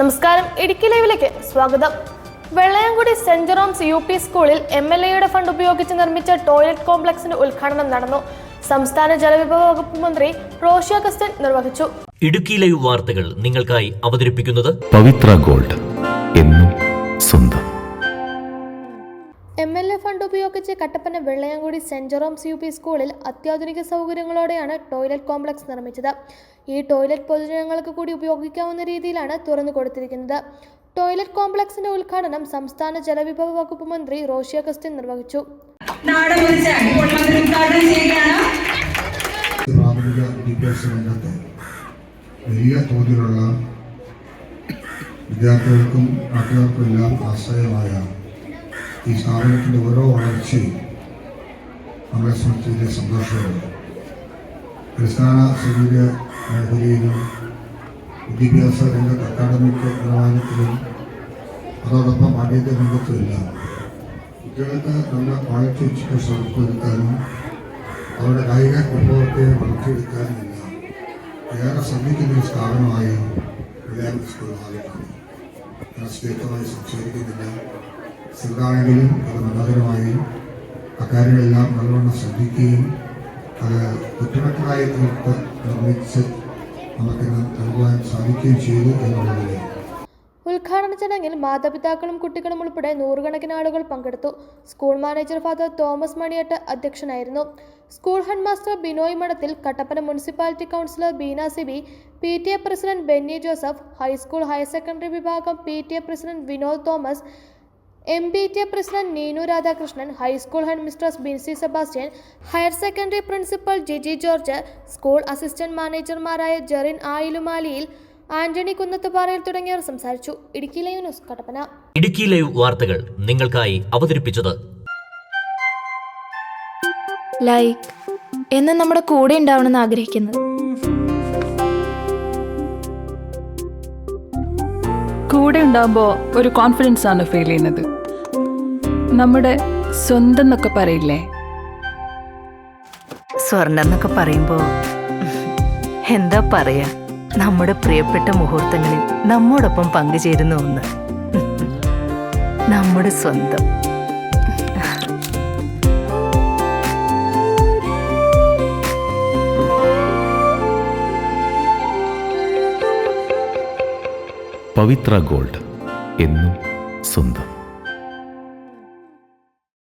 നമസ്കാരം. ഇടുക്കി ലൈവിലേക്ക് സ്വാഗതം. Vellayamkudi Saint Jerome's U P സ്കൂളിൽ എം എൽ എയുടെ ഫണ്ട് ഉപയോഗിച്ച് നിർമ്മിച്ച ടോയ്ലറ്റ് കോംപ്ലക്സിന്റെ ഉദ്ഘാടനം നടന്നു. സംസ്ഥാന ജലവിഭവ വകുപ്പ് മന്ത്രി റോഷി അഗസ്റ്റൻ നിർവഹിച്ചു. ഇടുക്കി ലൈവ് വാർത്തകൾ നിങ്ങൾക്കായി അവതരിപ്പിക്കുന്നത് പവിത്ര ഗോൾഡ് എന്നും സ്വന്തം. Kattappana Vellayankudi Saint Jerome's U P സ്കൂളിൽ അത്യാധുനിക സൗകര്യങ്ങളോടെയാണ് ടോയ്ലറ്റ് കോംപ്ലക്സ് നിർമ്മിച്ചത്. ഈ ടോയ്ലറ്റ് പൊതുജനങ്ങൾക്ക് കൂടി ഉപയോഗിക്കാവുന്ന രീതിയിലാണ് തുറന്നു കൊടുത്തിരിക്കുന്നത്. ടോയ്ലറ്റ് കോംപ്ലക്സിന്റെ ഉദ്ഘാടനം സംസ്ഥാന ജലവിഭവ വകുപ്പ് മന്ത്രി റോഷി അഗസ്റ്റിൻ നിർവഹിച്ചു. വലിയ തോതിലുള്ള വിദ്യാർത്ഥികൾക്കും നാട്ടുകാർക്കും എല്ലാം ആശ്രയമായ ഈ സ്ഥാപനത്തിന്റെ ഓരോ വളർച്ചയും നമ്മളെ സംബന്ധിച്ച് വലിയ സന്തോഷമുണ്ട് അടിസ്ഥാന സൗകര്യ മേഖലയിലും വിദ്യാഭ്യാസ രംഗത്ത് അക്കാഡമിക് നിലവാരത്തിലും അതോടൊപ്പം ആരോഗ്യ രംഗത്തുമെല്ലാം കുട്ടികൾക്ക് നല്ല ക്വാളിറ്റി എഡ്യൂക്കേഷൻ ഉറപ്പുവരുത്താനും അവരുടെ കായിക വിഭവത്തെ വളർത്തിയെടുക്കാനും എല്ലാം ഏറെ ശ്രമിക്കുന്ന ഒരു സ്ഥാപനമായി വിദ്യാഭ്യാസ സ്കൂൾ മാറിയിട്ടുണ്ട് ഞാൻ സ്നേഹമായി സംസാരിക്കുന്നില്ല. ചെറുതാണെങ്കിലും അത് മനോഹരമായി അക്കാര്യങ്ങളെല്ലാം നല്ലവണ്ണം ശ്രദ്ധിക്കുകയും അത് കുറ്റമറ്റതായി തീർത്ത് നിർമ്മിച്ച് നമുക്ക് നൽകുവാൻ സാധിക്കുകയും ചെയ്തു എന്നുള്ളത് ഉദ്ഘാടന ചടങ്ങിൽ മാതാപിതാക്കളും കുട്ടികളും ഉൾപ്പെടെ നൂറുകണക്കിന് ആളുകൾ പങ്കെടുത്തു. School manager Father Thomas Maniyattu അധ്യക്ഷനായിരുന്നു. School head master Binoy Madathil Kattappana municipality councillor Beena Siby P T A president Benny Joseph high school higher secondary വിഭാഗം P T A president Vinod Thomas M B T A president Neenu Radhakrishnan high school head mistress Binsy Sebastian higher secondary principal Giji George school assistant മാനേജർമാരായ Jerin Ayilumaliyil Antony Kunnathuparayil തുടങ്ങിയവർ സംസാരിച്ചു. Idukki live news Kattappana. Idukki live വാർത്തകൾ നിങ്ങൾക്കായി അവതരിപ്പിച്ചത്. Like എന്ന് നമ്മുടെ കൂടെ ഉണ്ടാവണമെന്ന് ആഗ്രഹിക്കുന്നു കൂടെ ഉണ്ടാകുമ്പോൾ ഒരു കോൺഫിഡൻസ് ആണ് ഫീൽ ചെയ്യുന്നത്. നമ്മുടെ സ്വന്തം എന്നൊക്കെ പറയില്ലേ? സ്വർണം എന്നൊക്കെ പറയുമ്പോൾ എന്താ പറയാ? നമ്മുടെ പ്രിയപ്പെട്ട മുഹൂർത്തങ്ങളിൽ നമ്മോടൊപ്പം പങ്കുചേരുന്ന ഒന്ന്. നമ്മുടെ സ്വന്തം. പവിത്ര ഗോൾഡ് എന്നും സ്വന്തം.